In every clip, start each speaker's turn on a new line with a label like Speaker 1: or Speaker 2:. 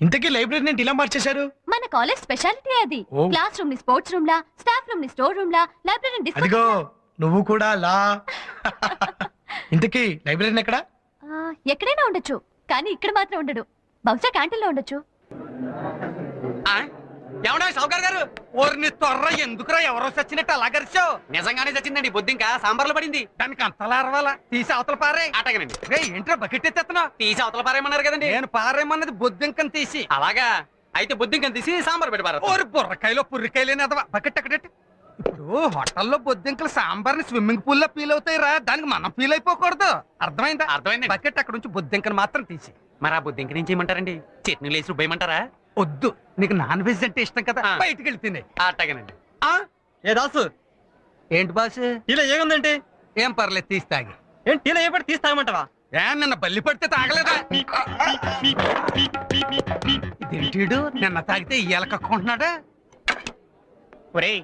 Speaker 1: ఇంతకీ లైబ్రరీని ఏంటి ఇలా మార్చేశారు?
Speaker 2: మన కాలేజ్ స్పెషాలిటీ అది.
Speaker 1: ఓ.
Speaker 2: క్లాస్ రూమ్ని స్పోర్ట్స్ రూమ్ లా స్టాఫ్ రూమ్ని స్టోర్ రూమ్ లా లైబ్రరీ
Speaker 1: అదిగో నువ్వు కూడా లా. ఇంతకీ లైబ్రరీని ఎక్కడ?
Speaker 2: ఎక్కడైనా ఉండొచ్చు కానీ ఇక్కడ మాత్రం ఉండడు. బహుశా క్యాంటీన్లో ఉండొచ్చు.
Speaker 3: ఏమన్నా షౌకర్ గారు? ఓరిని త్వర ఎందుకురా ఎవరో చచ్చినట్టు అలా గరిచావు?
Speaker 4: నిజంగానే చచ్చిందండి బొద్దింక. సాంబార్లో పడింది.
Speaker 3: దానికి అంతలా అరవాలా తీసి అవతల పారే.
Speaker 4: అటగనండి.
Speaker 3: రే ఏంట్రా బకెట్ ఎత్తేస్తున్నావు?
Speaker 4: తీసి అవతల పారేయమన్నారు కదండి.
Speaker 3: నేను పారేమన్నది బొద్దింకని తీసి.
Speaker 4: అలాగా? అయితే బొద్దింకని తీసి సాంబార్ పెట్టి.
Speaker 3: ఓరి బుర్రకాయలో పుర్రికాయలేని అదవా? బకెట్ ఎక్కడెట్టి? ఇప్పుడు హోటల్లో బొద్దింకలు సాంబార్ని స్విమ్మింగ్ పూల్లో ఫీల్ అవుతాయి రా దానికి మనం ఫీల్ అయిపోకూడదు. అర్థమైందా?
Speaker 4: అర్థమైందండి.
Speaker 3: బకెట్ అక్కడ నుంచి బొద్దింకను మాత్రం తీసి.
Speaker 4: మరి ఆ బొద్దింక నుంచి ఏమంటారండి? చట్నీ లేసి రుబ్బేయమంటారా?
Speaker 3: వద్దు. నీకు నాన్ వెజ్ అంటే ఇష్టం కదా
Speaker 4: ఆ.
Speaker 3: బయటికి వెళ్తే
Speaker 4: అట్టగనండి.
Speaker 5: ఏ దాసు?
Speaker 3: ఏంటి బాస్?
Speaker 5: ఇలా ఏముందంటే
Speaker 3: ఏం పర్లేదు తీసి తాగి.
Speaker 5: ఏంటి ఇలా ఏ పడి తీస్తామంటావా
Speaker 3: ఏ నిన్న బల్లి పడితే తాగలేదా? ఇదేంటిడు నిన్న తాగితే ఇయ్యాల కక్కుంటున్నాడా
Speaker 6: ఒరేయ్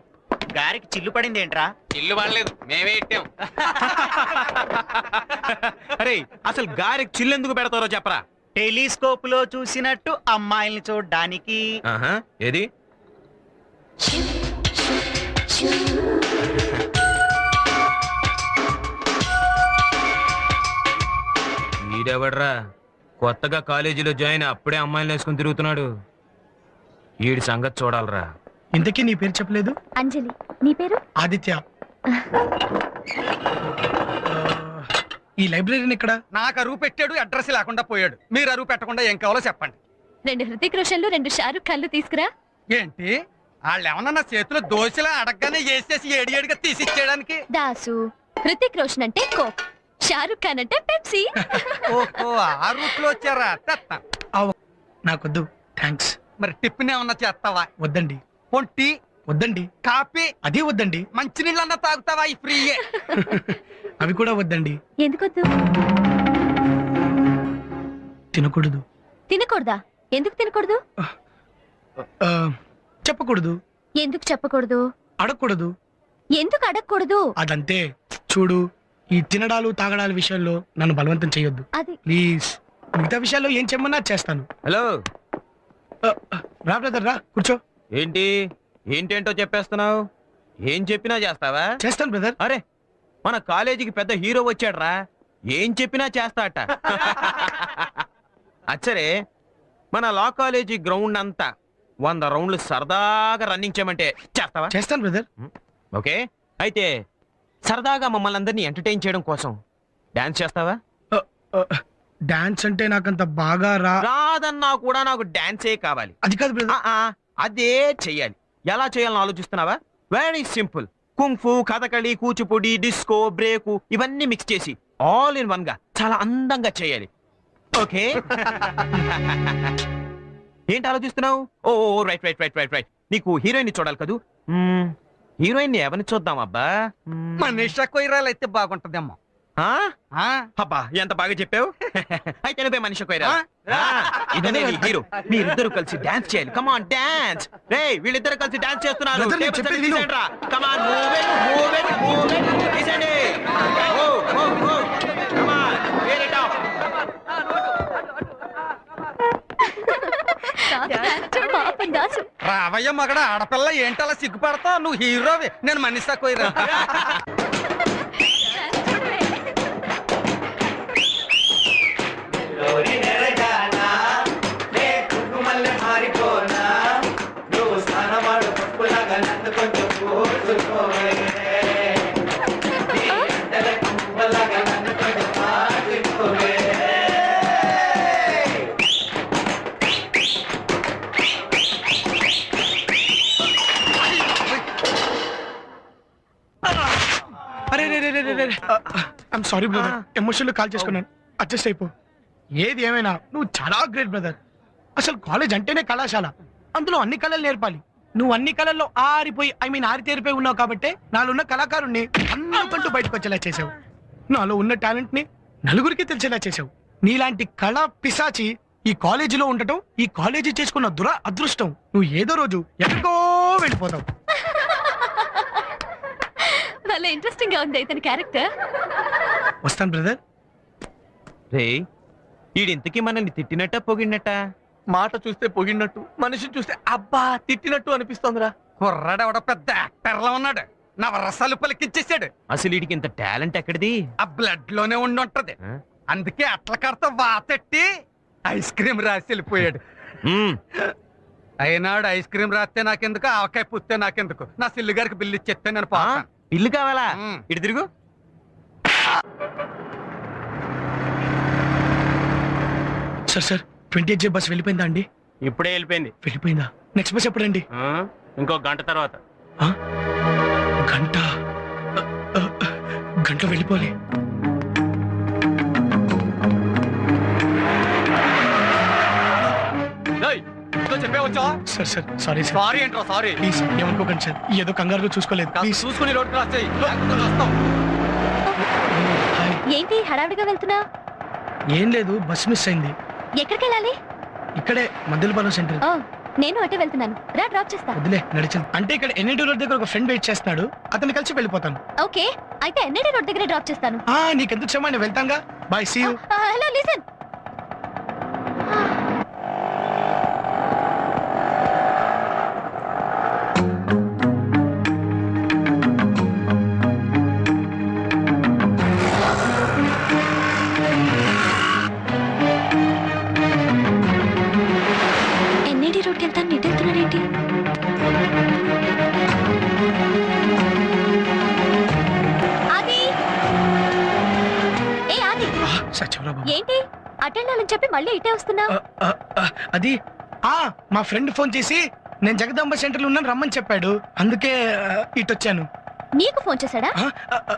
Speaker 6: గారికి చిల్లు పడింది ఏంట్రా?
Speaker 4: ఇల్లు వాడలేదు మేమే ఇట్టాం.
Speaker 6: అరే అసలు గారికి చిల్లు ఎందుకు పెడతారో చెప్పరా? టెలిస్కోప్లో చూసినట్టు అమ్మాయిల్ని చూడడానికి.
Speaker 7: ఏది? ఈడెవడ్రా? కొత్తగా కాలేజీలో జాయిన్ అప్పుడే అమ్మాయిలు వేసుకుని తిరుగుతున్నాడు. ఈడి సంగతి చూడాలరా.
Speaker 1: ఇంతకీ నీ పేరు చెప్పలేదు?
Speaker 2: అంజలి నీ పేరు?
Speaker 1: ఆదిత్య. ఈ లైబ్రరీని ఎక్కడ
Speaker 3: నాకు అరువు పెట్టాడు అడ్రస్ లేకుండా పోయాడు. మీరు అరువు పెట్టకుండా ఏం కావాలో చెప్పండి.
Speaker 2: రెండు హృతిక్ రోషన్లు రెండు షారుఖ్ ఖాన్లు తీసుకురా.
Speaker 3: ఏంటి? వాళ్ళు ఏమన్నా నా చేతిలో దోశలా అడగగానే వేసేసి ఏడి ఏడిగా తీసి ఇచ్చేయడానికి
Speaker 2: దాసు హృతిక్ రోషన్ అంటే కోక్ షారుఖ్ ఖాన్ అంటే పెప్సీ.
Speaker 3: ఓహో ఆ రూట్లో వచ్చారా? తెత్తా.
Speaker 1: నాకొద్దు. థ్యాంక్స్
Speaker 3: మరి టిఫిన్ ఏమన్నా చేస్తావా?
Speaker 1: వద్దండి.
Speaker 3: పొంటి
Speaker 1: వద్దండి.
Speaker 3: కాఫీ
Speaker 1: అదే వద్దండి.
Speaker 3: మంచినీళ్ళన్నా తాగుతావా? ఈ ఫ్రీయే.
Speaker 1: అవి కూడా వద్దండి.
Speaker 2: ఎందుకొద్దు?
Speaker 1: తినకూడదు.
Speaker 2: తినకూడదా? ఎందుకు తినకూడదు?
Speaker 1: ఆ, చెప్పకూడదు.
Speaker 2: ఎందుకు చెప్పకూడదు?
Speaker 1: అడగకూడదు.
Speaker 2: ఎందుకు అడగకూడదు?
Speaker 1: అదంతే. చూడు ఈ తినడాలు తాగడాల విషయంలో నన్ను బలవంతం చేయొద్దు.
Speaker 2: అది
Speaker 1: ప్లీజ్. మిగతా విషయాల్లో ఏం చెమ్మన్నా చేస్తాను.
Speaker 7: హలో.
Speaker 1: ఆ, ఆ, రా బ్రదర్ రా కూర్చో.
Speaker 7: ఏంటి? ఏంటేంటో చెప్పేస్తున్నావు? ఏం చెప్పినా చేస్తావా?
Speaker 1: చేస్తాను బ్రదర్.
Speaker 7: అరే మన కాలేజీకి పెద్ద హీరో వచ్చాడ్రా. ఏం చెప్పినా చేస్తాట. అచ్చరే మన లా కాలేజీ గ్రౌండ్ అంతా వంద రౌండ్లు సరదాగా రన్నింగ్ చేయమంటే చేస్తావా?
Speaker 1: చేస్తాను బ్రదర్.
Speaker 7: ఓకే. అయితే సరదాగా మమ్మల్ని అందరినీ ఎంటర్టైన్ చేయడం కోసం డాన్స్ చేస్తావా?
Speaker 1: డాన్స్ అంటే నాకంత బాగా రా
Speaker 7: రాదన్నా కూడా నాకు డాన్సే కావాలి.
Speaker 1: అది కాదు బ్రదర్.
Speaker 7: అదే చెయ్యాలి. ఎలా చేయాలని ఆలోచిస్తున్నావా? Very simple kung fu Kathakali Kuchipudi disco break ఇవన్నీ మిక్స్ చేసి ఆల్ ఇన్ వన్గా చాలా అందంగా చేయాలి. ఓకే? ఏంటి ఆలోచిస్తున్నావు? ఓ right right right right right నీకు హీరోయిన్ చూడాలి కదూ. హీరోయిన్ ఎవరిని చూద్దాం అబ్బా? మ్మ్.
Speaker 3: కొయ్యరాలు అయితే బాగుంటదేమో.
Speaker 7: అబ్బా ఎంత బాగా చెప్పావు? అయితే నువ్వే మనిషి? ఇదనే నీ హీరో. మీరిద్దరు కలిసి డాన్స్ చేయాలి. కమాన్ డాన్స్ రే వీళ్ళిద్దరు కలిసి డాన్స్ చేస్తున్నారు. తీసేయండి.
Speaker 3: రావయ్య మగడ ఆడపిల్ల ఏంటలా సిగ్గుపడతావు? నువ్వు హీరోవి. నేను మనీషా కొయ్యరా?
Speaker 1: ఐమ్ సారీ బ్రదర్ ఎమోషన్లో కాల్ చేసుకున్నాను. అడ్జస్ట్ అయిపో. ఏది ఏమైనా నువ్వు చాలా గ్రేట్ బ్రదర్ అసలు కాలేజ్ అంటేనే కళాశాల. అందులో అన్ని కళలు నేర్పాలి. నువ్వు అన్ని కళల్లో ఆరిపోయి ఐ మీన్ ఆరితేరిపోయి ఉన్నావు కాబట్టి నాలో ఉన్న కళాకారుణ్ణి అందరికంటూ బయటకు వచ్చేలా చేసావు. నాలో ఉన్న టాలెంట్ని నలుగురికి తెలిసేలా చేసావు. నీలాంటి కళ పిశాచి ఈ కాలేజీలో ఉండటం ఈ కాలేజీ చేసుకున్న దుర అదృష్టం నువ్వు ఏదో రోజు ఎక్కడికో వెళ్ళిపోతావు.
Speaker 2: చాలా ఇంట్రెస్టింగ్గా ఉంది ఇతని క్యారెక్టర్
Speaker 1: వస్తాను బ్రదర్
Speaker 7: రే ఈడింతకీ మనల్ని తిట్టినట్ట పొగిడినట్ట?
Speaker 5: మాట చూస్తే పొగిడినట్టు మనిషిని చూస్తే అబ్బా తిట్టినట్టు అనిపిస్తోందిరా.
Speaker 3: కుర్రాడు ఎవడో పెద్ద యాక్టర్లా ఉన్నాడు. నవరసాలు పలికిచ్చేసాడు.
Speaker 7: అసలు వీడికి ఇంత టాలెంట్ ఎక్కడిది?
Speaker 3: ఆ బ్లడ్లోనే ఉండి ఉంటది? అందుకే అట్ల కడత వాతెట్టి ఐస్ క్రీమ్ రాసి వెళ్ళిపోయాడు. అయినాడు ఐస్ క్రీమ్ రాస్తే నాకెందుకు? ఆవకాయ పుస్తే నాకెందుకు? నా సిల్లు గారికి బిల్లు ఇచ్చేస్తే నేను
Speaker 7: ఆ? ఇల్లు కావాలా. ఇటు తిరుగు.
Speaker 1: Sir sir twenty eight J bus వెళ్ళిపోయిందా అండి?
Speaker 6: ఇప్పుడే వెళ్ళిపోయింది.
Speaker 1: వెళ్ళిపోయిందా? నెక్స్ట్ బస్ ఎప్పుడండి?
Speaker 6: ఆ? ఇంకో గంట తర్వాత.
Speaker 1: ఆ? గంట? గంటలో వెళ్ళిపోవాలి.
Speaker 5: చెప్పే వచ్చా
Speaker 1: sir sir sorry sir.
Speaker 5: Sorry ఏంట్రా సారీ?
Speaker 1: ప్లీజ్ ఏమనుకోకండి సార్. ఏదో కంగారుగా చూసుకోలేదు. ప్లీజ్.
Speaker 5: చూసుకుని రోడ్డు క్రాస్ చేయి. లేకపోతే వస్తాం
Speaker 1: హాయ్.
Speaker 2: ఏంటి హడావిడిగా వెళ్తున్నా?
Speaker 1: ఏం లేదు బస్ మిస్ అయింది.
Speaker 2: ఎక్కడికి వెళ్ళాలి
Speaker 1: ఇక్కడే మద్దెలపాలెం సెంటర్.
Speaker 2: ఓ నేను అటే వెళ్తున్నాను. రా డ్రాప్ చేస్తా.
Speaker 1: వదిలే నడిచింది అంటే ఇక్కడ ఎన్ఐటి రోడ్ దగ్గర ఒక ఫ్రెండ్ వెయిట్ చేస్తున్నాడు. అతన్ని కలిసి వెళ్ళిపోతాను.
Speaker 2: ఓకే అయితే ఎన్ఐడి రోడ్ దగ్గర డ్రాప్ చేస్తాను.
Speaker 1: ఆ నీకెందుకు క్షమా నేను వెళ్తాంగా?
Speaker 2: Bye see
Speaker 1: you. Hello
Speaker 2: listen. Attend అవ్వాలని చెప్పి మళ్ళీ ఇటే వస్తున్నా?
Speaker 1: అది? ఆ మా ఫ్రెండ్ ఫోన్ చేసి నేను జగదాంబ సెంటర్లో ఉన్నాను రమ్మని చెప్పాడు. అందుకే ఇటు వచ్చాను
Speaker 2: నీకు ఫోన్ చేశాడా?
Speaker 1: ఆ, ఆ, ఆ,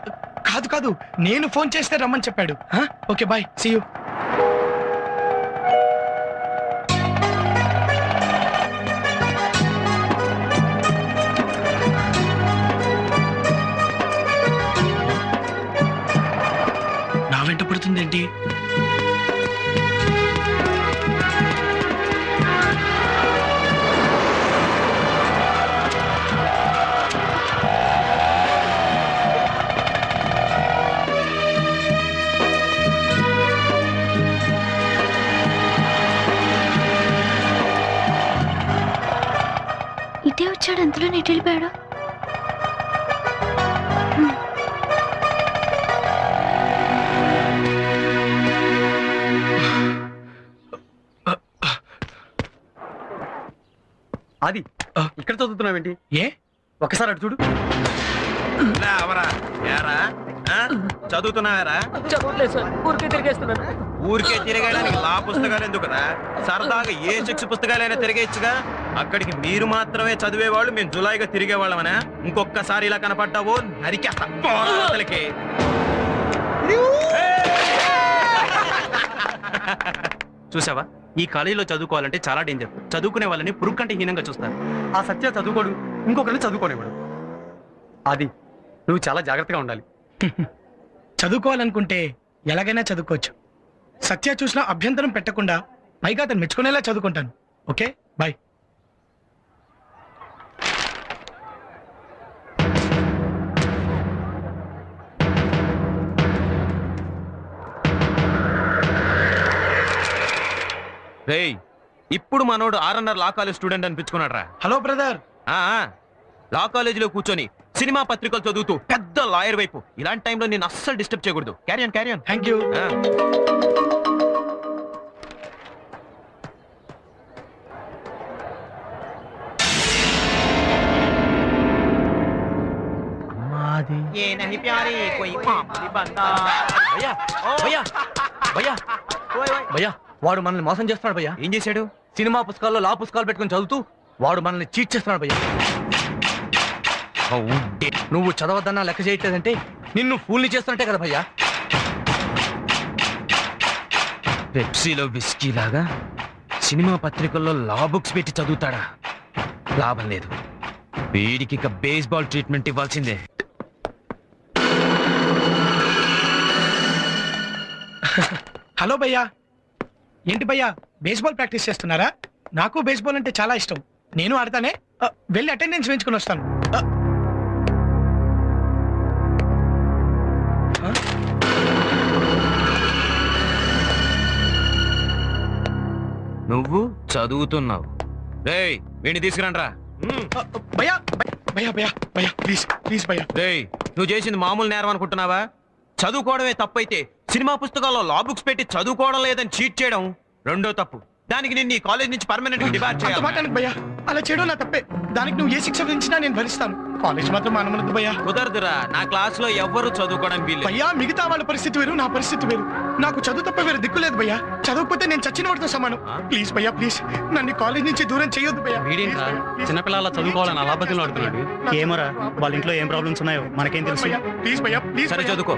Speaker 1: కాదు కాదు. నేను ఫోన్ చేస్తే రమ్మని చెప్పాడు. ఆ, ఓకే బాయ్. సీ యూ నా వెంట పడుతుందేంటి?
Speaker 2: ఇటే వచ్చాడు? అంతలో నెట్ వెళ్ళిపోయాడు.
Speaker 5: అది. ఇక్కడ చదువుతున్నావేంటి
Speaker 1: ఏ?
Speaker 5: ఒకసారి అటు చూడు?
Speaker 7: చదువుతున్నావారా?
Speaker 5: సార్. ఊరికే తిరిగేస్తున్నాను.
Speaker 7: ఊరికే తిరగడానికి లా పుస్తకాలు ఎందుకురా? సరదాగా ఏ శిక్ష పుస్తకాలైనా తిరిగేయచ్చుగా? అక్కడికి మీరు మాత్రమే చదివేవాళ్ళు మేము జులాయిగా తిరిగేవాళ్ళమనా. ఇంకొక్కసారి ఇలా కనపడ్డావో నరికేస్తా. పోరా అవతలికి.
Speaker 6: చూసావా? ఈ కాలేజీలో చదువుకోవాలంటే చాలా డేంజర్ చదువుకునే వాళ్ళని పురుగు కంటే హీనంగా చూస్తారు.
Speaker 5: ఆ సత్య చదువుకోడు ఇంకొకరిని చదువుకోనివాడు అది నువ్వు చాలా జాగ్రత్తగా ఉండాలి.
Speaker 1: చదువుకోవాలనుకుంటే ఎలాగైనా చదువుకోవచ్చు. సత్య చూసిన అభ్యంతరం పెట్టకుండా పైగా అతను మెచ్చుకునేలా చదువుకుంటాను. ఓకే? బాయ్
Speaker 7: రేయ్ ఇప్పుడు మనోడు ఆర్ఎన్ఆర్ లా కాలేజ్ స్టూడెంట్ అనిపించుకున్నాడు రా
Speaker 1: హలో బ్రదర్
Speaker 7: లా కాలేజీలో కూర్చొని సినిమా పత్రికలు చదువుతూ పెద్ద లాయర్ వైపు ఇలాంటి టైంలో నేను అస్సలు డిస్టర్బ్ చేయకూడదు క్యారియన్ క్యారియన్
Speaker 1: థ్యాంక్ యూ
Speaker 7: ये नहीं प्यारी कोई मामूली बंदा భయ్యా భయ్యా భయ్యా
Speaker 5: భయ్యా వాడు మనల్ని మోసం చేస్తున్నాడు భయ్యా.
Speaker 7: ఏం చేశాడు?
Speaker 5: సినిమా పుస్తకాల్లో లా పుస్తకాలు పెట్టుకుని చదువుతూ వాడు మనల్ని చీట్ చేస్తున్నాడు భయ్యా. నువ్వు చదవద్దన్నా లెక్క చేయట్లేదంటే నిన్ను ఫూల్ని చేస్తున్నట్టే కదా భయ్యా.
Speaker 7: పెప్సీలో విస్కీ లాగా సినిమా పత్రికల్లో లా బుక్స్ పెట్టి చదువుతాడా? లాభం లేదు. వీడికి ఇక బేస్బాల్ ట్రీట్మెంట్ ఇవ్వాల్సిందే.
Speaker 1: హలో భయ్యా. ఏంటి భయ్యా బేస్బాల్ ప్రాక్టీస్ చేస్తున్నారా? నాకు బేస్బాల్ అంటే చాలా ఇష్టం. నేను ఆడతానే? వెళ్ళి అటెండెన్స్ వేయించుకుని వస్తాను?
Speaker 7: నువ్వు చదువుతున్నావు. రేయ్ వీడిని తీసుకురండ్రా.
Speaker 1: భయ్యా భయ్యా భయ్యా భయ్యా ప్లీజ్ ప్లీజ్ భయ్యా.
Speaker 7: నువ్వు చేసింది మామూలు నేరం అనుకుంటున్నావా? చదువుకోవడమే తప్పైతే సినిమా పుస్తకాల్లో లా బుక్స్ పెట్టి చదువుకోవడం లేదని చీట్ చేయడం రెండో తప్పు. దానికి నిన్ను ఈ కాలేజ్ నుంచి పర్మనెంట్ డిబార్
Speaker 1: అంత
Speaker 7: చేయాలి.
Speaker 1: అలా చేయడం నా తప్పే. దానికి నువ్వు ఏ శిక్ష విధించినా నేను భరిస్తాను. కాలేజ్ మాత్రం అనమనద్దు భయ్యా.
Speaker 7: కుదరదురా నా క్లాస్లో ఎవ్వరూ చదువుకోవడానికి వీల్లేదు.
Speaker 1: భయ్యా మిగతా వాళ్ళ పరిస్థితి వేరు నా పరిస్థితి వేరు. నాకు చదువు తప్ప వేరే దిక్కు లేదు భయ్యా. చదవకపోతే నేను చచ్చిన వాడితో సమానం? ప్లీజ్ భయ్యా ప్లీజ్. నన్ను కాలేజ్ నుంచి దూరం చేయొద్దు భయ్యా.
Speaker 4: వీడేంట్రా? చిన్నపిల్లల చదువుకోవాలని అలా బతులు ఆడుతున్నాడు
Speaker 8: ఏమోరా వాళ్ళ ఇంట్లో ఏం ప్రాబ్లమ్స్ ఉన్నాయో మనకేం తెలుసు?
Speaker 1: భయ్యా ప్లీజ్ భయ్యా ప్లీజ్
Speaker 7: సరే చదువుకో.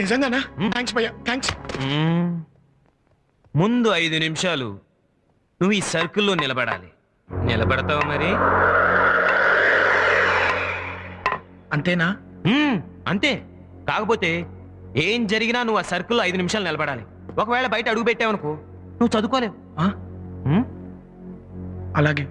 Speaker 1: నిజంగానా. థ్యాంక్స్ భయ్యా థ్యాంక్స్.
Speaker 7: ముందు ఐదు నిమిషాలు నువ్వు ఈ సర్కిల్లో నిలబడాలి. నిలబడతావు మరి
Speaker 1: అంతేనా.
Speaker 7: అంతే కాకపోతే ఏం జరిగినా నువ్వు ఆ సర్కిల్లో ఐదు నిమిషాలు నిలబడాలి ఒకవేళ బయట అడుగు పెట్టావనుకో నువ్వు చదువుకోలేవు?
Speaker 1: అలాగే.